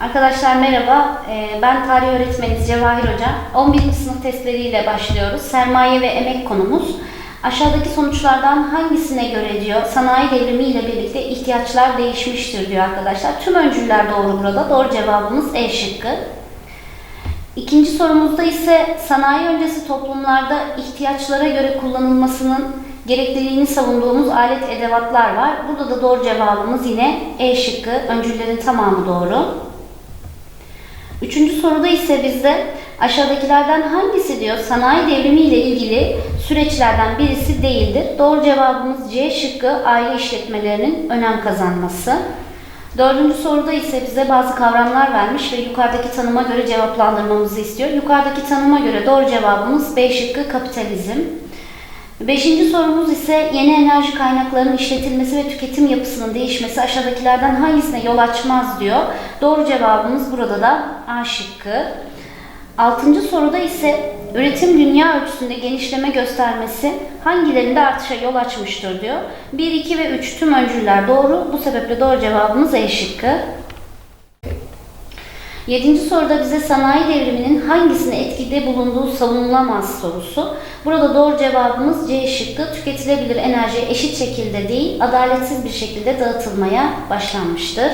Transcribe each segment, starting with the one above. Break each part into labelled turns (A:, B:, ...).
A: Arkadaşlar merhaba, Ee, ben tarih öğretmeniz Cevahir Hoca. 11. sınıf testleriyle başlıyoruz. Sermaye ve emek konumuz. Aşağıdaki sonuçlardan hangisine göre diyor, sanayi devrimi ile birlikte ihtiyaçlar değişmiştir diyor arkadaşlar. Tüm öncüller doğru burada. Doğru cevabımız E şıkkı. İkinci sorumuzda ise sanayi öncesi toplumlarda ihtiyaçlara göre kullanılmasının gerekliliğini savunduğumuz alet edevatlar var. Burada da doğru cevabımız yine E şıkkı. Öncüllerin tamamı doğru. Üçüncü soruda ise bizde aşağıdakilerden hangisi diyor sanayi devrimi ile ilgili süreçlerden birisi değildir. Doğru cevabımız C şıkkı aile işletmelerinin önem kazanması. Dördüncü soruda ise bize bazı kavramlar vermiş ve yukarıdaki tanıma göre cevaplandırmamızı istiyor. Yukarıdaki tanıma göre doğru cevabımız B şıkkı kapitalizm. Beşinci sorumuz ise yeni enerji kaynaklarının işletilmesi ve tüketim yapısının değişmesi aşağıdakilerden hangisine yol açmaz diyor. Doğru cevabımız burada da A şıkkı. Altıncı soruda ise üretim dünya ölçüsünde genişleme göstermesi hangilerinde artışa yol açmıştır diyor. 1, 2 ve 3 tüm öncüller doğru. Bu sebeple doğru cevabımız E şıkkı. Yedinci soruda bize sanayi devriminin hangisine etkide bulunduğu savunulamaz sorusu. Burada doğru cevabımız C şıkkı tüketilebilir enerji eşit şekilde değil, adaletsiz bir şekilde dağıtılmaya başlanmıştır.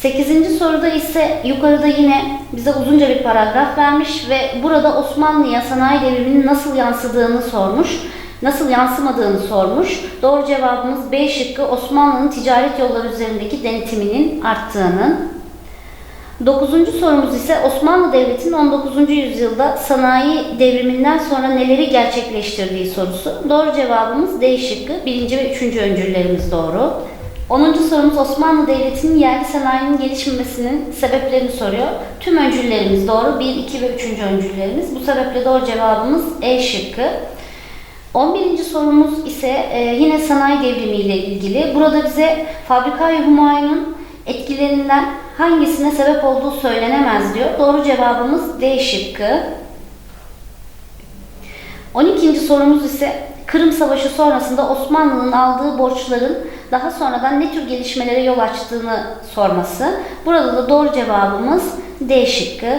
A: Sekizinci soruda ise yukarıda yine bize uzunca bir paragraf vermiş ve burada Osmanlı'ya sanayi devriminin nasıl yansıdığını sormuş, nasıl yansımadığını sormuş. Doğru cevabımız B şıkkı Osmanlı'nın ticaret yolları üzerindeki denetiminin arttığının. Dokuzuncu sorumuz ise Osmanlı Devleti'nin 19. yüzyılda sanayi devriminden sonra neleri gerçekleştirdiği sorusu. Doğru cevabımız D şıkkı. Birinci ve üçüncü öncüllerimiz doğru. 10. sorumuz Osmanlı Devleti'nin yerli sanayinin gelişmemesinin sebeplerini soruyor. Tüm öncüllerimiz doğru. 1, 2 ve 3. öncüllerimiz. Bu sebeple doğru cevabımız E şıkkı. 11. sorumuz ise e, yine sanayi devrimi ile ilgili. Burada bize Fabrika-i Humayun'un etkilerinden hangisine sebep olduğu söylenemez diyor. Doğru cevabımız D şıkkı. 12. sorumuz ise Kırım Savaşı sonrasında Osmanlı'nın aldığı borçların daha sonradan ne tür gelişmelere yol açtığını sorması. Burada da doğru cevabımız D şıkkı.